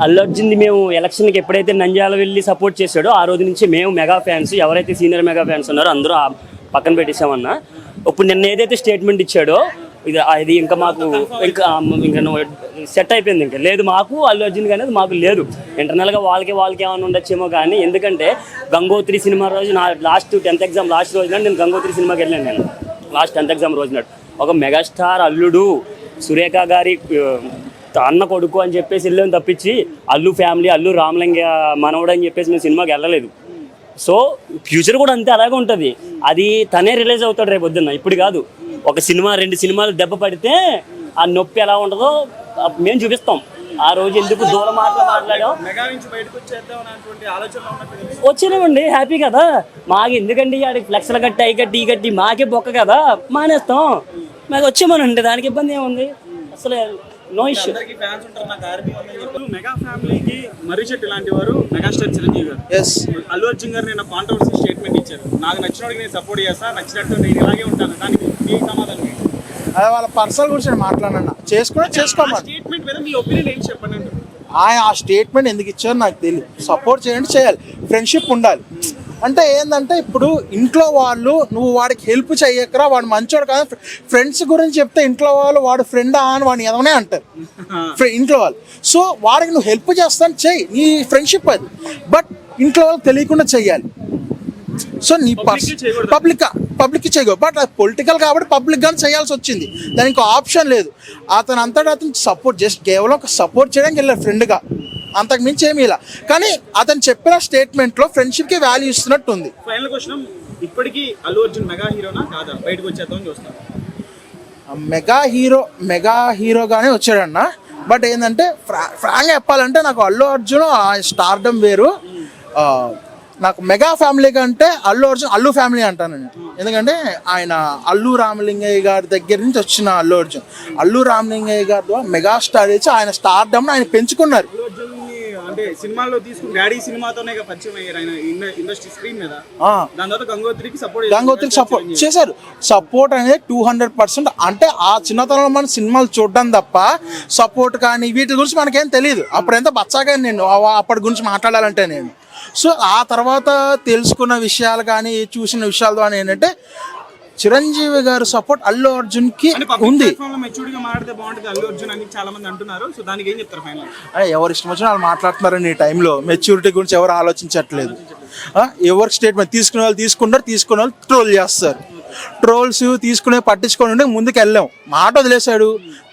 అల్లు అర్జున్ మేము ఎలక్షన్కి ఎప్పుడైతే నంద్యాల వెళ్ళి సపోర్ట్ చేశాడో ఆ రోజు నుంచి మేము మెగా ఫ్యాన్స్ ఎవరైతే సీనియర్ మెగా ఫ్యాన్స్ ఉన్నారో అందరూ ఆ పక్కన పెట్టేసామన్నా ఇప్పుడు నిన్న ఏదైతే స్టేట్మెంట్ ఇచ్చాడో ఇది ఇది ఇంకా మాకు ఇంకా ఇంకా సెట్ అయిపోయింది ఇంకా. లేదు మాకు అల్లు అర్జున్ అనేది మాకు లేదు. ఇంటర్నల్గా వాళ్ళకి వాళ్ళకి ఏమైనా ఉండొచ్చేమో కానీ ఎందుకంటే గంగోత్రి సినిమా రోజు నా లాస్ట్ టెన్త్ ఎగ్జామ్ లాస్ట్ రోజున నేను గంగోత్రి సినిమాకి వెళ్ళాను నేను. లాస్ట్ టెన్త్ ఎగ్జామ్ రోజున ఒక మెగాస్టార్ అల్లుడు సురేఖ గారి అన్న కొడుకు అని చెప్పేసి వెళ్ళాం తప్పించి అల్లు ఫ్యామిలీ అల్లు రామలింగ మనవడు అని చెప్పేసి మేము సినిమాకి వెళ్ళలేదు. సో ఫ్యూచర్ కూడా అంతే అలాగే ఉంటుంది. అది తనే రిలీజ్ అవుతాడు రేపు పొద్దున్న. ఇప్పుడు కాదు. ఒక సినిమా రెండు సినిమాలు దెబ్బ పడితే ఆ నొప్పి ఎలా ఉంటుందో మేము చూపిస్తాం. ఆ రోజు ఎందుకు దూరం మాటలు మాట్లాడాం. వచ్చినామండి హ్యాపీ కదా? మాకు ఎందుకండి ఆడికి ఫ్లెక్స్లు కట్టి అయి కట్టి ఈ కట్టి? మాకే బొక్క కదా? మానేస్తాం. మాకు వచ్చామనండి. దానికి ఇబ్బంది ఏముంది? అసలు నో ఇష్యూ మెగా ఫ్యామిలీకి మర్రి చెట్టు లాంటి వారు మెగాస్టార్ చిరంజీవి గారు. ఎస్ అల్లు అర్జున్ గారు నేను కాంట్రవర్సీ స్టేట్మెంట్ ఇచ్చారు. నాకు నచ్చినోడికి నేను సపోర్ట్ చేస్తా నచ్చినట్టు నేను ఇలాగే ఉంటాను. దానికి మీ సమాధానం? అదే వాళ్ళ పర్సనల్ గురించి నేను మాట్లాడన్నా చేసుకున్నా చేసుకోమని స్టేట్మెంట్ మీద మీ ఒపీనియన్ ఏంటి చెప్పండి. ఆయన ఆ స్టేట్మెంట్ ఎందుకు ఇచ్చారో నాకు తెలియదు సపోర్ట్ చేయండి చేయాలి. ఫ్రెండ్షిప్ ఉండాలి. అంటే ఏంటంటే ఇప్పుడు ఇంట్లో వాళ్ళు నువ్వు వాడికి హెల్ప్ చెయ్యకరా వాడు మంచోడు కాదు. ఫ్రెండ్స్ గురించి చెప్తే ఇంట్లో వాళ్ళు వాడు ఫ్రెండ్ అని వాడిని ఎదవనే అంటారు. ఇంట్లో వాళ్ళు. సో వాడికి నువ్వు హెల్ప్ చేస్తాను చెయ్యి. నీ ఫ్రెండ్షిప్ అది. బట్ ఇంట్లో వాళ్ళకి తెలియకుండా చెయ్యాలి. సో నీ. పబ్లిక్ పబ్లిక్ చేయకూడదు. బట్ అది పొలిటికల్ కాబట్టి పబ్లిక్ గానే చేయాల్సి వచ్చింది. దానికి ఆప్షన్ లేదు. అతను అంతటా అతను సపోర్ట్ జస్ట్ కేవలం ఒక సపోర్ట్ చేయడానికి వెళ్ళారు ఫ్రెండ్గా అంతకు మించి ఏమీ ఇలా. కానీ అతను చెప్పిన స్టేట్మెంట్లో ఫ్రెండ్షిప్కి వాల్యూ ఇస్తున్నట్టు ఉంది ఫైనల్ క్వశ్చన్ ఇప్పటికీ అల్లు అర్జున్ మెగా హీరోనా కాదా? బయటకు వచ్చేద్దాం అని చూస్తాను మెగా హీరో మెగా హీరోగానే వచ్చాడన్న. బట్ ఏంటంటే ఫ్రా ఫ్రాంక్గా చెప్పాలంటే నాకు అల్లు అర్జున్ స్టార్డమ్ వేరు. నాకు మెగా ఫ్యామిలీ కంటే అల్లు అర్జున్ అల్లు ఫ్యామిలీ అంటాను నేను. ఎందుకంటే ఆయన అల్లు రామలింగయ్య గారి దగ్గర నుంచి వచ్చిన అల్లు అర్జున్. అల్లు రామలింగయ్య గారి ద్వారా మెగా స్టార్ ఇచ్చి ఆయన స్టార్డమ్ ఆయన పెంచుకున్నారు. అంటే సినిమాల్లో తీసుకుని డాడీ సినిమాతోనే పరిచయం అయ్యారు. ఆయన ఇండ- ఇండస్ట్రీ స్క్రీన్ మీద. దాని తర్వాత గంగోత్రికి సపోర్ట్ గంగోత్రికి సపోర్ట్ చేశారు. సపోర్ట్ అనేది టూ హండ్రెడ్ పర్సెంట్ అంటే ఆ చిన్నతనంలో మన సినిమాలు చూడడం తప్ప సపోర్ట్ కానీ వీటి గురించి మనకేం తెలియదు అప్పుడు ఎంత బచ్చాగా నేను అప్పటి గురించి మాట్లాడాలంటే నేను. సో ఆ తర్వాత తెలుసుకున్న విషయాలు కానీ చూసిన విషయాలు కానీ ఏంటంటే చిరంజీవి గారు సపోర్ట్ అల్లు ఉంది. అర్జున్ ఫైనల్ అరే, ఎవరు ఇష్టం వచ్చినా వాళ్ళు మాట్లాడుతున్నారని ఈ టైంలో మెచ్యూరిటీ గురించి ఎవరు ఆలోచించట్లేదు. ఆ, ఎవరికి స్టేట్మెంట్ తీసుకునే వాళ్ళు తీసుకుంటారు తీసుకునే వాళ్ళు ట్రోల్ చేస్తారు. ట్రోల్స్ తీసుకునే పట్టించుకొని ఉంటే ముందుకు వెళ్ళాం. మాట వదిలేశాడు.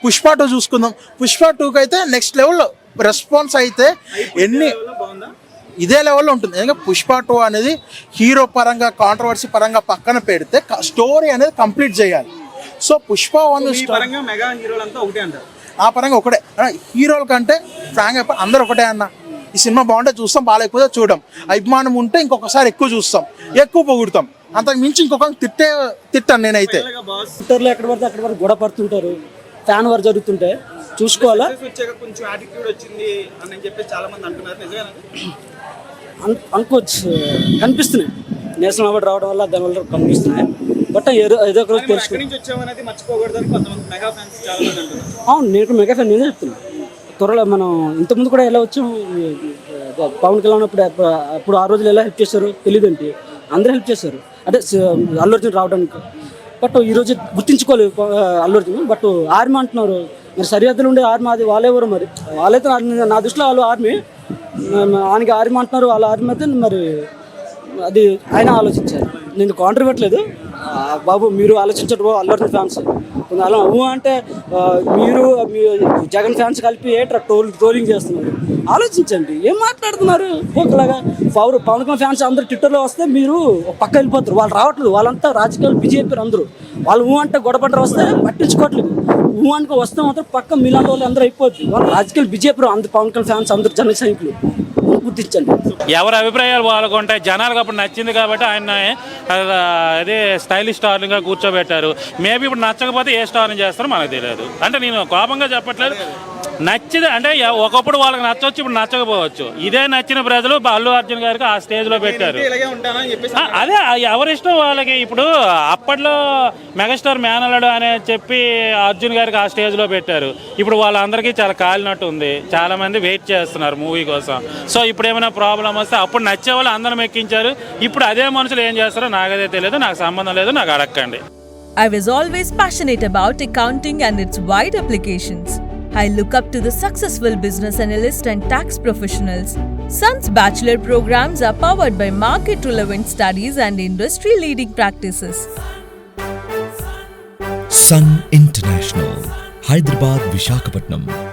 పుష్ప టూ చూసుకుందాం. పుష్ప టూకి అయితే నెక్స్ట్ లెవెల్ రెస్పాన్స్ అయితే ఎన్ని బాగుందా? ఇదే లెవెల్లో ఉంటుంది. ఎందుకంటే పుష్ప టూ అనేది హీరో పరంగా కాంట్రవర్సీ పరంగా పక్కన పెడితే స్టోరీ అనేది కంప్లీట్ చేయాలి. సో పుష్ప వన్ మెగా హీరోలంతా ఒకటే అంటారు. ఆ పరంగా ఒకటే. హీరోల కంటే ఫ్రాంక్ అందరూ ఒకటే అన్న. ఈ సినిమా బాగుంటే చూస్తాం బాగాలేకపోతే చూడం. అభిమానం ఉంటే ఇంకొకసారి ఎక్కువ చూస్తాం ఎక్కువ పొగుడుతాం. అంతకు మించి ఇంకొక తిట్టే తిట్టాను నేనైతే. ట్విట్టర్లో ఎక్కడ పడితే అక్కడ వరకు గొడవ పడుతుంటారు. ఫ్యాన్ వారు జరుగుతుంటే చూసుకోవాలా? వచ్చాక కొంచెం యాటిట్యూడ్ వచ్చింది అని చెప్పి చాలా మంది అంటున్నారు. నిజమేనా? అనుకోవచ్చు కనిపిస్తున్నాయి. నేషనల్ అవార్డు రావడం వల్ల దానివల్ల కనిపిస్తున్నాయి. బట్ ఏదో ఏదో ఒక రోజు మరి తెలుసుకో ఎక్కడి నుంచి వచ్చామనేది మర్చిపోకూడదని కొంతమంది మెగా ఫ్యాన్స్ చాలా మంది అంటున్నారు. అవును నేను మెగా ఫ్యాన్ నేనే చెప్తున్నా. త్వరలో మనం ఇంతకుముందు కూడా ఎలా వచ్చాం పవన్ కళ్యాణ్ ఉన్నప్పుడు అప్ప- అప్పుడు ఆ రోజులు ఎలా హెల్ప్ చేశారు తెలియదండి అందరూ హెల్ప్ చేశారు. అంటే అల్లు అర్జున్ రావడానికి. బట్ ఈరోజు గుర్తించుకోలేదు అల్లు అర్జున్. బట్ ఆర్మీ అంటున్నారు. మరి సరిహద్దులు ఉండే ఆర్మీ అది వాళ్ళెవరు మరి? వాళ్ళైతే నా దృష్టిలో వాళ్ళు ఆర్మీ. ఆయనకి ఆర్మీ అంటున్నారు వాళ్ళ ఆర్మీ అయితే మరి అది ఆయన ఆలోచించారు. నేను కౌంటర్ పెట్టలేదు. బాబు మీరు ఆలోచించడు బాబు అల్లు అర్జున్ ఫ్యాన్స్. అలా ఊ అంటే మీరు జగన్ ఫ్యాన్స్ కలిపి ఏట్రా టోల్ ట్రోలింగ్ చేస్తున్నారు? ఆలోచించండి. ఏం మాట్లాడుతున్నారు? ఒకలాగా పవర్ పవన్ కళ్యాణ్ ఫ్యాన్స్ అందరూ ట్విట్టర్లో వస్తే మీరు పక్క వెళ్ళిపోతారు. వాళ్ళు రావట్లేదు. వాళ్ళంతా రాజకీయాలు బిజీ అందరూ. వాళ్ళు ఊ అంటే గొడవపడ్డారు వస్తే పట్టించుకోవట్లేదు. ఊ అనుకో వస్తే మాత్రం పక్క మిలాన్ వాళ్ళు అందరూ అయిపోద్ది వాళ్ళు రాజకీయాలు బిజీ అయిపోయారు అందరు పవన్ కళ్యాణ్ ఫ్యాన్స్ అందరు జన సైనికులు. గుర్తించండి. ఎవరి అభిప్రాయాలు వాళ్ళకు ఉంటాయి జనాలకు అప్పుడు నచ్చింది కాబట్టి ఆయన అదే స్టైలిష్ స్టార్లుగా కూర్చోబెట్టారు. మేబీ ఇప్పుడు నచ్చకపోతే ఏ స్టార్ని చేస్తారో మనకు తెలియదు. అంటే నేను కోపంగా చెప్పట్లేదు. నచ్చింది అంటే ఒకప్పుడు వాళ్ళకి నచ్చవచ్చు ఇప్పుడు నచ్చకపోవచ్చు. ఇదే నచ్చిన ప్రజలు అల్లు అర్జున్ గారికి ఆ స్టేజ్లో పెట్టారు. అదే ఎవరిష్టం వాళ్ళకి ఇప్పుడు అప్పట్లో మెగాస్టార్ మేనల్లుడు అనే చెప్పి అర్జున్ గారికి ఆ స్టేజ్లో పెట్టారు. ఇప్పుడు వాళ్ళందరికీ చాలా కాలినట్టు ఉంది. చాలా మంది వెయిట్ చేస్తున్నారు మూవీ కోసం. సో ఇప్పుడు ఏమైనా ప్రాబ్లం వస్తే అప్పుడు నచ్చే వాళ్ళు అందరం ఎక్కించారు. ఇప్పుడు అదే మనుషులు ఏం చేస్తారో నాకదే తెలియదు నాకు సంబంధం లేదు నాకు అడగండి I was always passionate about accounting and its wide applications. I look up to the successful business analysts and tax professionals. Sun's bachelor programs are powered by market relevant studies and industry leading practices. Sun International, Hyderabad, Vishakhapatnam.